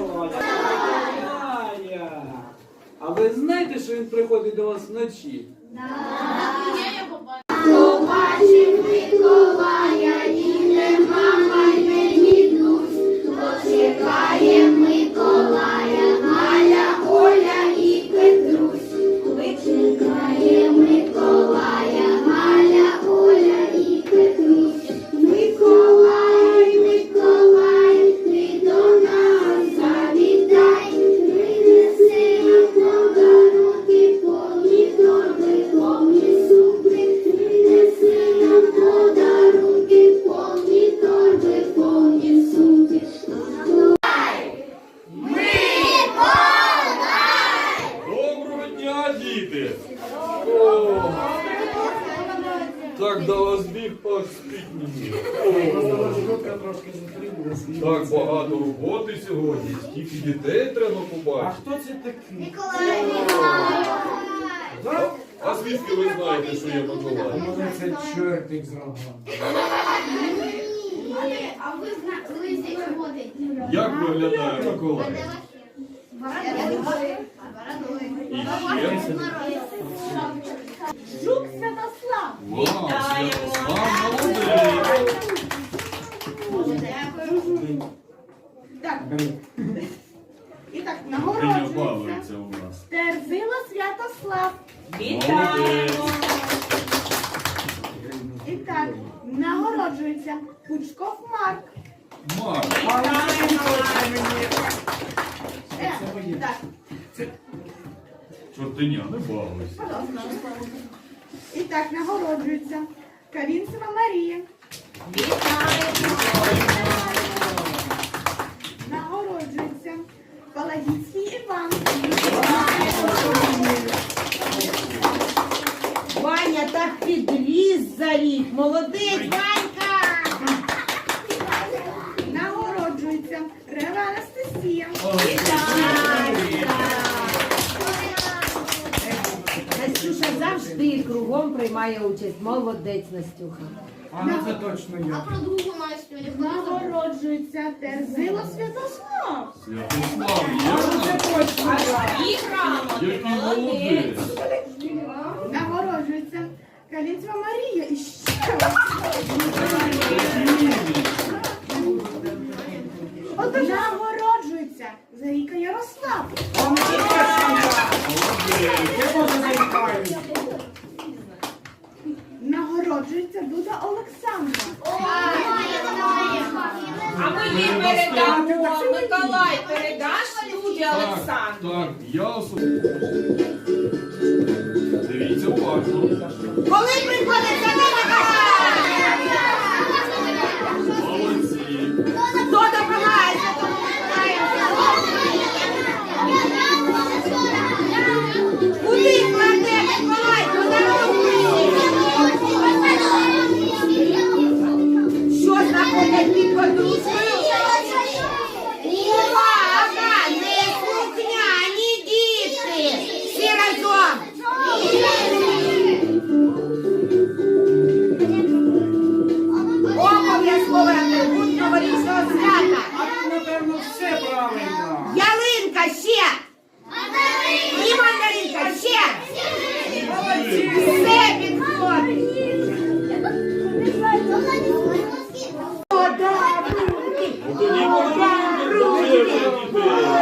Миколая. А ви знаєте, що він приходить до вас вночі? Побачив діти! О, так до вас біг аж спітніє. Так багато роботи сьогодні, стільки дітей треба побачити. А хто це такий? А звідки ви знаєте, що я Миколай? Може це чортик з рога. А ви знаєте. Як виглядає Миколай? Ще? Жук Святослав. Вау, Святослав молодець! Так, і так, нагороджується. Терзило Святослав. Вітаємо! І так, нагороджується Пучков Марк. Марк, Е, так, чортиня, не балуйся. і так, нагороджується Кавінцева Марія. Нагороджується Палагіцький Іван. Ваня так підліз за ріг. Молодець, Ванька! Нагороджується Рева Анастасія. Настюша кругом приймає участь. Молодець, Настюха. А ну це точно А про другу Настю не Нагороджується Терзило Святослав. Святослав, я І грамоти, який молодець. молодець. Нагороджується Калінцева Марія. І ще Отож, нагороджується Заріка Ярослав. А передамо. Миколай, передаш Люді Олександру. так, я особисто. Дивіться уважно. Коли Hallelujah.